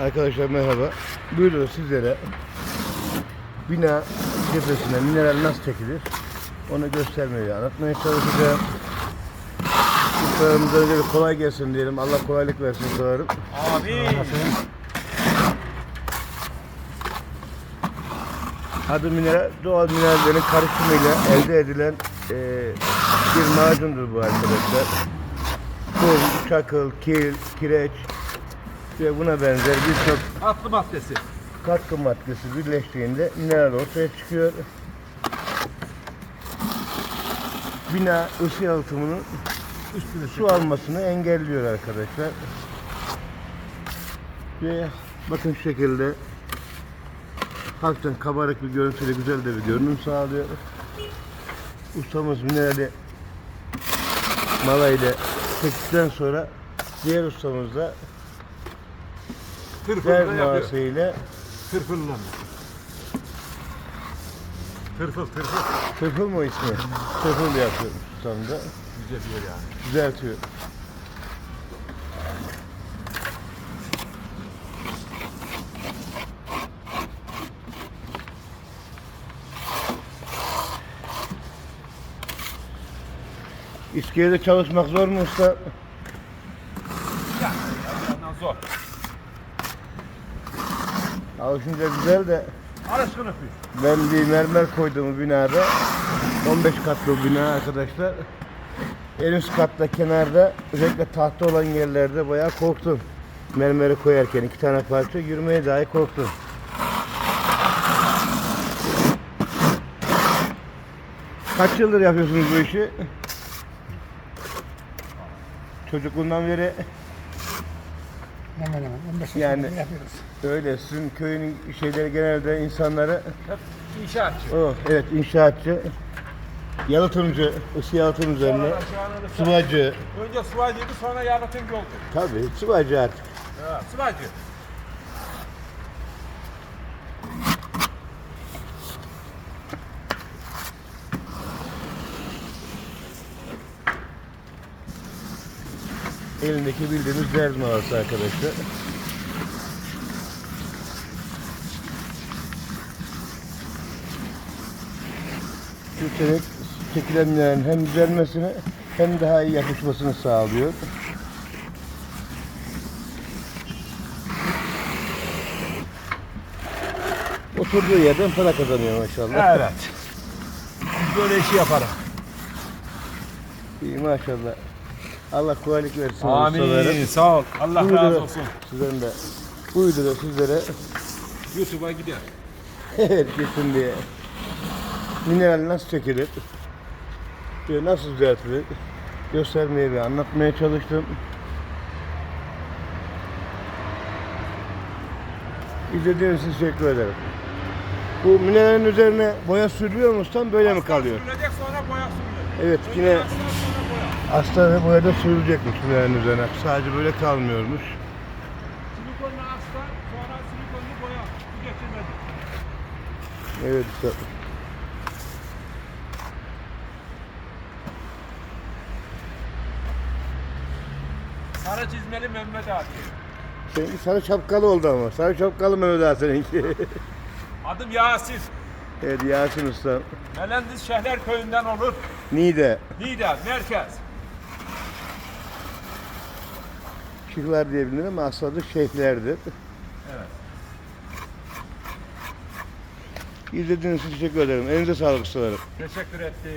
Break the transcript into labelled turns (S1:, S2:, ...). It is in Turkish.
S1: Arkadaşlar merhaba. Buyurun sizlere bina cephesine mineral nasıl çekilir onu göstermeyi anlatmaya çalışacağım. Ustalarımıza önce bir kolay gelsin diyelim. Allah kolaylık versin ustalarım.
S2: Abi.
S1: Adı mineral, doğal minerallerin karışımıyla elde edilen eee, bir macundur bu arkadaşlar. Kum, çakıl, kil, kireç ve buna benzer birçok
S2: Atlı maddesi.
S1: katkı maddesi birleştiğinde mineral ortaya çıkıyor. Bina ısı yalıtımının
S2: Üstüne
S1: su almasını engelliyor arkadaşlar. Ve bakın şu şekilde hafiften kabarık bir görüntüyle güzel de bir görünüm sağlıyor. Ustamız minerali mala ile çektikten sonra diğer ustamız diğer
S2: yapıyor.
S1: mağası ile
S2: Tırfırla. Tırfıl tırfıl.
S1: tırpıl mı ismi? Tırpıl yapıyor ustam da.
S2: Güzel diyor yani.
S1: Düzeltiyor. İskelede çalışmak zor mu usta?
S2: Yani yandan zor.
S1: Alışınca güzel de
S2: Alışkın öpüyor.
S1: ben bir mermer koydum binada. 15 katlı bina arkadaşlar. En üst katta kenarda özellikle tahta olan yerlerde bayağı korktum. Mermeri koyarken iki tane parça yürümeye dahi korktum. Kaç yıldır yapıyorsunuz bu işi? Çocukluğundan beri
S3: Hemen hemen 15
S1: Yani-
S3: yani, yapıyoruz.
S1: öyle. Sizin köyün şeyleri genelde insanları
S2: Hep inşaatçı.
S1: o evet inşaatçı, yalıtımcı, ısı yalıtım üzerine, sıvacı,
S2: Önce sıvacıydı sonra yalıtımcı oldu.
S1: tabii sıvacı artık.
S2: Ha, sıvacı.
S1: Elindeki bildiğimiz derz mağarası arkadaşlar. Sürterek çekilen mineralin hem düzelmesini hem daha iyi yapışmasını sağlıyor. Oturduğu yerden para kazanıyor maşallah.
S2: Evet. Biz böyle işi yaparız.
S1: İyi maşallah. Allah kolaylık versin.
S2: Amin.
S1: ustalara.
S2: Sağ ol. Allah
S1: Buyurun.
S2: razı olsun.
S1: Sizden de. Bu videoda sizlere
S2: YouTube'a gider.
S1: herkesin diye mineral nasıl çekilir, ve nasıl düzeltilir göstermeye ve anlatmaya çalıştım. İzlediğiniz için teşekkür ederim. Bu mineralin üzerine boya sürülüyor mu ustam böyle mi kalıyor?
S2: Sürülecek sonra boya sürülecek.
S1: Evet
S2: Önce
S1: yine
S2: aslan, sonra boya.
S1: astar ve boya da sürülecekmiş mineralin üzerine. Sadece böyle kalmıyormuş.
S2: Silikonlu aslan sonra silikonlu boya. Bu geçirmedi.
S1: Evet usta.
S2: Sarı çizmeli Mehmet abi.
S1: Seninki sarı şapkalı oldu ama. Sarı şapkalı Mehmet Ağa seninki.
S2: Adım Yasin.
S1: evet Yasin Usta.
S2: Melendiz Şehler Köyü'nden olur.
S1: Niğde.
S2: Niğde, merkez.
S1: Şıklar diye bilinir ama aslında şeyhlerdir.
S2: Evet.
S1: İzlediğiniz için teşekkür ederim. Elinize sağlık ustalarım.
S2: Teşekkür ettim.